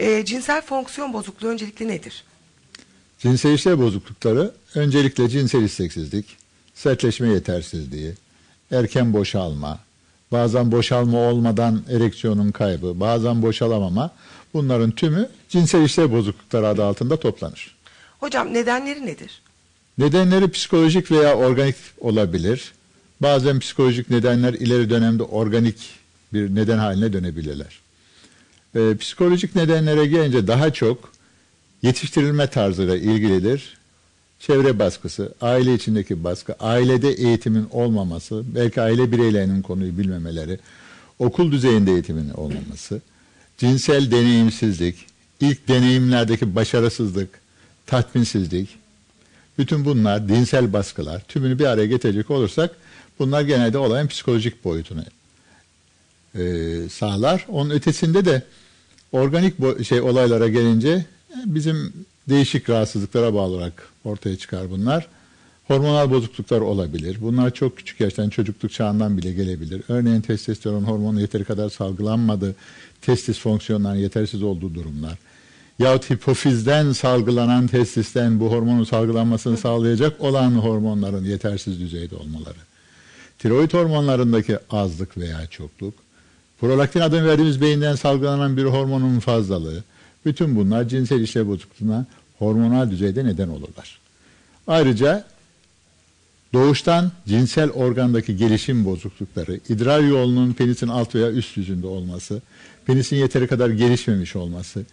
E, cinsel fonksiyon bozukluğu öncelikle nedir? Cinsel işlev bozuklukları öncelikle cinsel isteksizlik, sertleşme yetersizliği, erken boşalma, bazen boşalma olmadan ereksiyonun kaybı, bazen boşalamama bunların tümü cinsel işlev bozuklukları adı altında toplanır. Hocam nedenleri nedir? Nedenleri psikolojik veya organik olabilir. Bazen psikolojik nedenler ileri dönemde organik bir neden haline dönebilirler. Ee, psikolojik nedenlere gelince daha çok yetiştirilme tarzıyla ilgilidir. Çevre baskısı, aile içindeki baskı, ailede eğitimin olmaması, belki aile bireylerinin konuyu bilmemeleri, okul düzeyinde eğitimin olmaması, cinsel deneyimsizlik, ilk deneyimlerdeki başarısızlık, tatminsizlik, bütün bunlar dinsel baskılar, tümünü bir araya getirecek olursak bunlar genelde olayın psikolojik boyutunu e, sağlar. Onun ötesinde de organik şey olaylara gelince e, bizim değişik rahatsızlıklara bağlı olarak ortaya çıkar bunlar. Hormonal bozukluklar olabilir. Bunlar çok küçük yaştan çocukluk çağından bile gelebilir. Örneğin testosteron hormonu yeteri kadar salgılanmadı, testis fonksiyonlarının yetersiz olduğu durumlar. Yahut hipofizden salgılanan testisten bu hormonun salgılanmasını sağlayacak olan hormonların yetersiz düzeyde olmaları. Tiroid hormonlarındaki azlık veya çokluk, prolaktin adını verdiğimiz beyinden salgılanan bir hormonun fazlalığı, bütün bunlar cinsel işlev bozukluğuna hormonal düzeyde neden olurlar. Ayrıca doğuştan cinsel organdaki gelişim bozuklukları, idrar yolunun penisin alt veya üst yüzünde olması, penisin yeteri kadar gelişmemiş olması,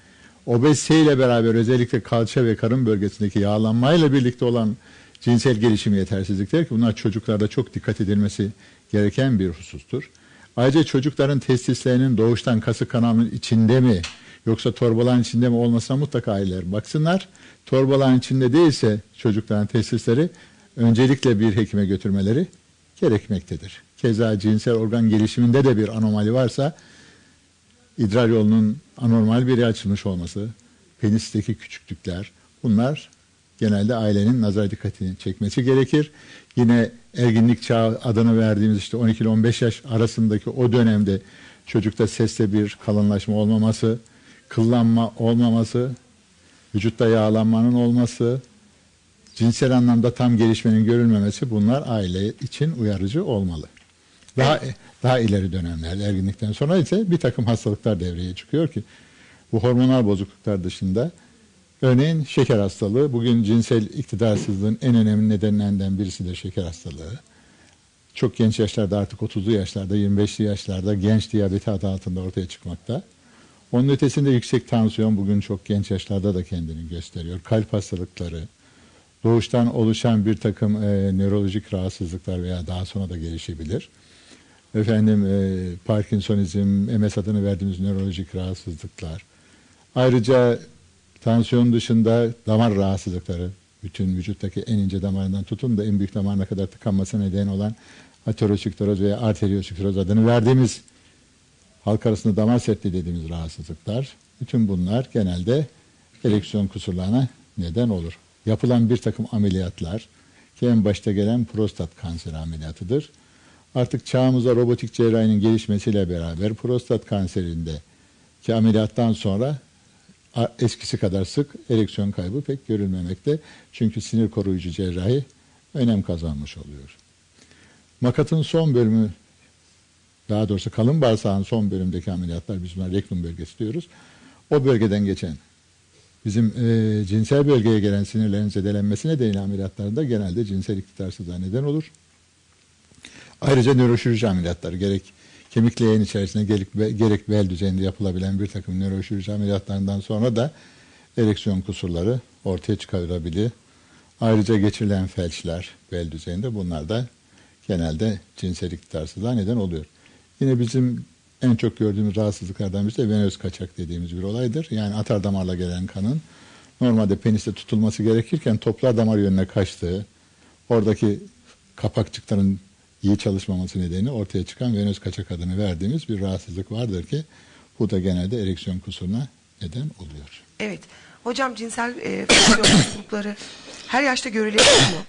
obezite ile beraber özellikle kalça ve karın bölgesindeki yağlanmayla birlikte olan cinsel gelişim yetersizlikler ki bunlar çocuklarda çok dikkat edilmesi gereken bir husustur. Ayrıca çocukların testislerinin doğuştan kası kanalının içinde mi yoksa torbaların içinde mi olmasına mutlaka aileler baksınlar. Torbaların içinde değilse çocukların testisleri öncelikle bir hekime götürmeleri gerekmektedir. Keza cinsel organ gelişiminde de bir anomali varsa idrar yolunun anormal bir açılmış olması, penisteki küçüklükler bunlar genelde ailenin nazar dikkatini çekmesi gerekir. Yine erginlik çağı adını verdiğimiz işte 12 ile 15 yaş arasındaki o dönemde çocukta seste bir kalınlaşma olmaması, kıllanma olmaması, vücutta yağlanmanın olması, cinsel anlamda tam gelişmenin görülmemesi bunlar aile için uyarıcı olmalı. Daha daha ileri dönemlerde erginlikten sonra ise bir takım hastalıklar devreye çıkıyor ki bu hormonal bozukluklar dışında örneğin şeker hastalığı bugün cinsel iktidarsızlığın en önemli nedenlerinden birisi de şeker hastalığı. Çok genç yaşlarda artık 30'lu yaşlarda 25'li yaşlarda genç diyabeti adı altında ortaya çıkmakta. Onun ötesinde yüksek tansiyon bugün çok genç yaşlarda da kendini gösteriyor. Kalp hastalıkları, doğuştan oluşan bir takım e, nörolojik rahatsızlıklar veya daha sonra da gelişebilir. Efendim e, Parkinsonizm, MS adını verdiğimiz nörolojik rahatsızlıklar. Ayrıca tansiyon dışında damar rahatsızlıkları, bütün vücuttaki en ince damarından tutun da en büyük damarına kadar tıkanması neden olan ateroskleroz veya arterioskleroz adını verdiğimiz halk arasında damar sertliği dediğimiz rahatsızlıklar. Bütün bunlar genelde ereksiyon kusurlarına neden olur. Yapılan bir takım ameliyatlar ki en başta gelen prostat kanseri ameliyatıdır. Artık çağımıza robotik cerrahinin gelişmesiyle beraber prostat kanserinde ki ameliyattan sonra eskisi kadar sık ereksiyon kaybı pek görülmemekte. Çünkü sinir koruyucu cerrahi önem kazanmış oluyor. Makatın son bölümü daha doğrusu kalın bağırsağın son bölümdeki ameliyatlar biz buna rektum bölgesi diyoruz. O bölgeden geçen bizim e, cinsel bölgeye gelen sinirlerin zedelenmesi nedeniyle ameliyatlarda genelde cinsel iktidarsızlığa neden olur. Ayrıca nöroşirurji ameliyatları gerek kemik leğen içerisinde gerek, bel düzeyinde yapılabilen bir takım nöroşirurji ameliyatlarından sonra da ereksiyon kusurları ortaya çıkarılabilir. Ayrıca geçirilen felçler bel düzeyinde bunlar da genelde cinsel iktidarsızlığa neden oluyor. Yine bizim en çok gördüğümüz rahatsızlıklardan birisi de venöz kaçak dediğimiz bir olaydır. Yani atar damarla gelen kanın normalde peniste tutulması gerekirken toplar damar yönüne kaçtığı, oradaki kapakçıkların iyi çalışmaması nedeni ortaya çıkan venöz kaçak adını verdiğimiz bir rahatsızlık vardır ki bu da genelde ereksiyon kusuruna neden oluyor. Evet. Hocam cinsel e, fonksiyon bozuklukları her yaşta görülebilir mi?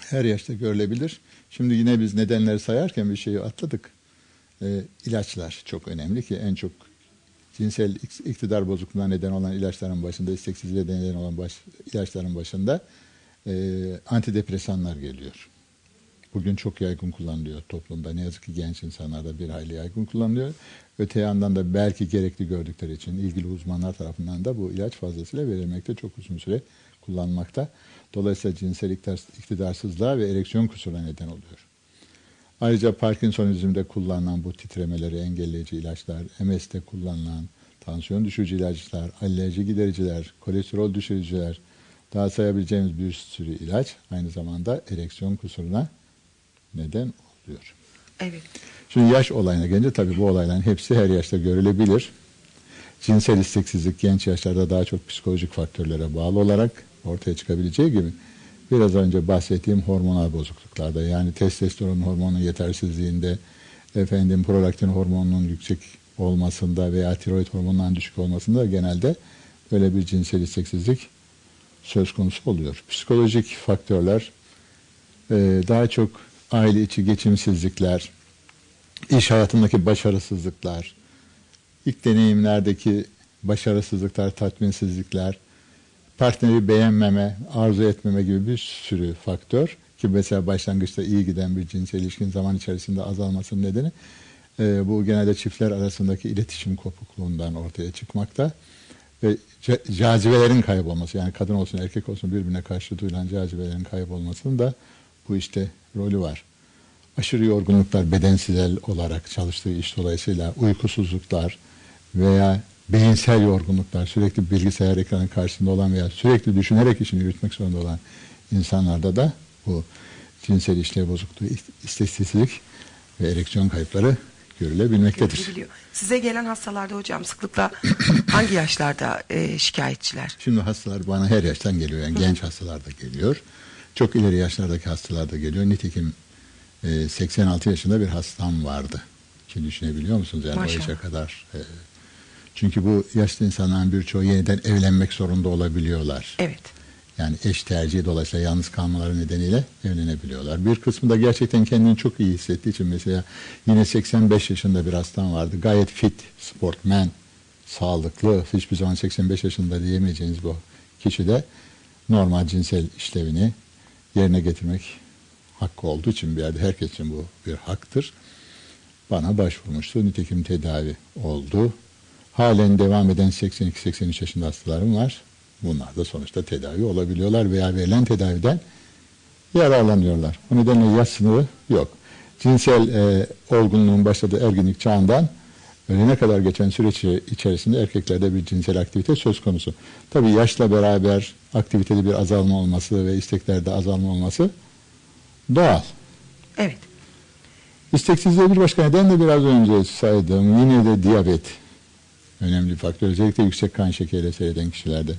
Her yaşta görülebilir. Şimdi yine biz nedenleri sayarken bir şeyi atladık. E, ilaçlar çok önemli ki en çok cinsel ik- iktidar bozukluğuna neden olan ilaçların başında, isteksizliğe neden olan baş, ilaçların başında e, antidepresanlar geliyor. Bugün çok yaygın kullanılıyor toplumda. Ne yazık ki genç insanlarda bir hayli yaygın kullanılıyor. Öte yandan da belki gerekli gördükleri için ilgili uzmanlar tarafından da bu ilaç fazlasıyla verilmekte. Çok uzun süre kullanmakta. Dolayısıyla cinsel iktidar- iktidarsızlığa ve ereksiyon kusuruna neden oluyor. Ayrıca Parkinsonizmde kullanılan bu titremeleri engelleyici ilaçlar, MS'de kullanılan tansiyon düşürücü ilaçlar, alerji gidericiler, kolesterol düşürücüler, daha sayabileceğimiz bir sürü ilaç aynı zamanda ereksiyon kusuruna neden oluyor. Evet. Şimdi yaş olayına gelince tabii bu olayların hepsi her yaşta görülebilir. Cinsel isteksizlik genç yaşlarda daha çok psikolojik faktörlere bağlı olarak ortaya çıkabileceği gibi biraz önce bahsettiğim hormonal bozukluklarda yani testosteron hormonunun yetersizliğinde efendim prolaktin hormonunun yüksek olmasında veya tiroid hormonunun düşük olmasında genelde böyle bir cinsel isteksizlik söz konusu oluyor. Psikolojik faktörler daha çok aile içi geçimsizlikler, iş hayatındaki başarısızlıklar, ilk deneyimlerdeki başarısızlıklar, tatminsizlikler, partneri beğenmeme, arzu etmeme gibi bir sürü faktör ki mesela başlangıçta iyi giden bir cinsel ilişkin zaman içerisinde azalmasının nedeni e, bu genelde çiftler arasındaki iletişim kopukluğundan ortaya çıkmakta. Ve ca- cazibelerin kaybolması yani kadın olsun erkek olsun birbirine karşı duyulan cazibelerin kaybolmasının da bu işte rolü var. Aşırı yorgunluklar bedensel olarak çalıştığı iş dolayısıyla uykusuzluklar veya beyinsel yorgunluklar sürekli bilgisayar ekranı karşısında olan veya sürekli düşünerek işini yürütmek zorunda olan insanlarda da bu cinsel işlev bozukluğu, isteksizlik ve ereksiyon kayıpları görülebilmektedir. Görebiliyor. Size gelen hastalarda hocam sıklıkla hangi yaşlarda e, şikayetçiler? Şimdi hastalar bana her yaştan geliyor. Yani genç hastalar da geliyor. Çok ileri yaşlardaki hastalar da geliyor. Nitekim e, 86 yaşında bir hastam vardı. Şimdi düşünebiliyor musunuz? Yani Maşallah. o yaşa kadar. e, çünkü bu yaşlı insanların birçoğu yeniden evlenmek zorunda olabiliyorlar. Evet. Yani eş tercihi dolayısıyla yalnız kalmaları nedeniyle evlenebiliyorlar. Bir kısmı da gerçekten kendini çok iyi hissettiği için mesela yine 85 yaşında bir hastam vardı. Gayet fit, sportman, sağlıklı, hiçbir zaman 85 yaşında diyemeyeceğiniz bu kişi de normal cinsel işlevini yerine getirmek hakkı olduğu için bir yerde herkes için bu bir haktır. Bana başvurmuştu. Nitekim tedavi oldu. Halen devam eden 82-83 yaşında hastalarım var. Bunlar da sonuçta tedavi olabiliyorlar veya verilen tedaviden yararlanıyorlar. O nedenle yaş sınırı yok. Cinsel e, olgunluğun başladığı erginlik çağından ölene kadar geçen süreç içerisinde erkeklerde bir cinsel aktivite söz konusu. Tabii yaşla beraber aktivitede bir azalma olması ve isteklerde azalma olması doğal. Evet. İsteksizliğe bir başka neden de biraz önce saydığım yine de diyabet önemli bir faktör. Özellikle yüksek kan şekeriyle seyreden kişilerde.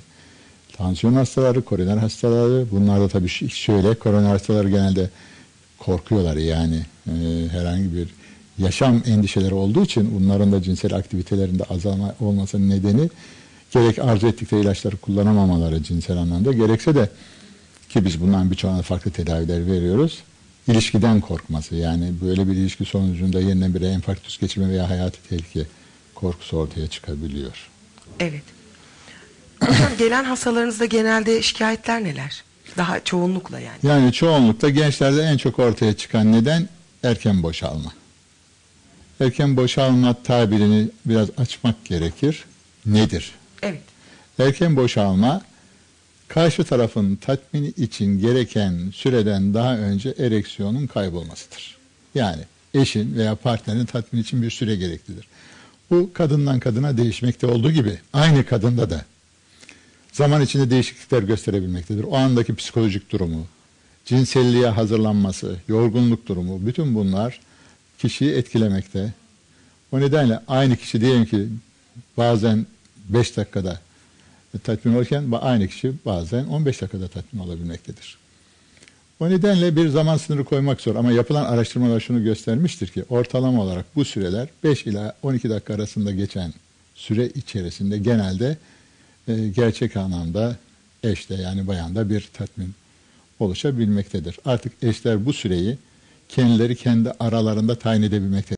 Tansiyon hastaları, koroner hastaları bunlarda tabii ş- şöyle koroner hastaları genelde korkuyorlar yani e, herhangi bir yaşam endişeleri olduğu için bunların da cinsel aktivitelerinde azalma olmasının nedeni gerek arzu ettikleri ilaçları kullanamamaları cinsel anlamda gerekse de ki biz bundan birçoğuna farklı tedaviler veriyoruz. İlişkiden korkması yani böyle bir ilişki sonucunda yeniden bir enfarktüs geçirme veya hayati tehlike korkusu ortaya çıkabiliyor. Evet. Hocam gelen hastalarınızda genelde şikayetler neler? Daha çoğunlukla yani. Yani çoğunlukla gençlerde en çok ortaya çıkan neden erken boşalma. Erken boşalma tabirini biraz açmak gerekir. Nedir? Evet. Erken boşalma karşı tarafın tatmini için gereken süreden daha önce ereksiyonun kaybolmasıdır. Yani eşin veya partnerin tatmin için bir süre gereklidir. Bu kadından kadına değişmekte olduğu gibi aynı kadında da zaman içinde değişiklikler gösterebilmektedir. O andaki psikolojik durumu, cinselliğe hazırlanması, yorgunluk durumu bütün bunlar kişiyi etkilemekte. O nedenle aynı kişi diyelim ki bazen 5 dakikada tatmin olurken aynı kişi bazen 15 dakikada tatmin olabilmektedir. O nedenle bir zaman sınırı koymak zor ama yapılan araştırmalar şunu göstermiştir ki ortalama olarak bu süreler 5 ila 12 dakika arasında geçen süre içerisinde genelde e, gerçek anlamda eşte yani bayanda bir tatmin oluşabilmektedir. Artık eşler bu süreyi kendileri kendi aralarında tayin edebilmektedir.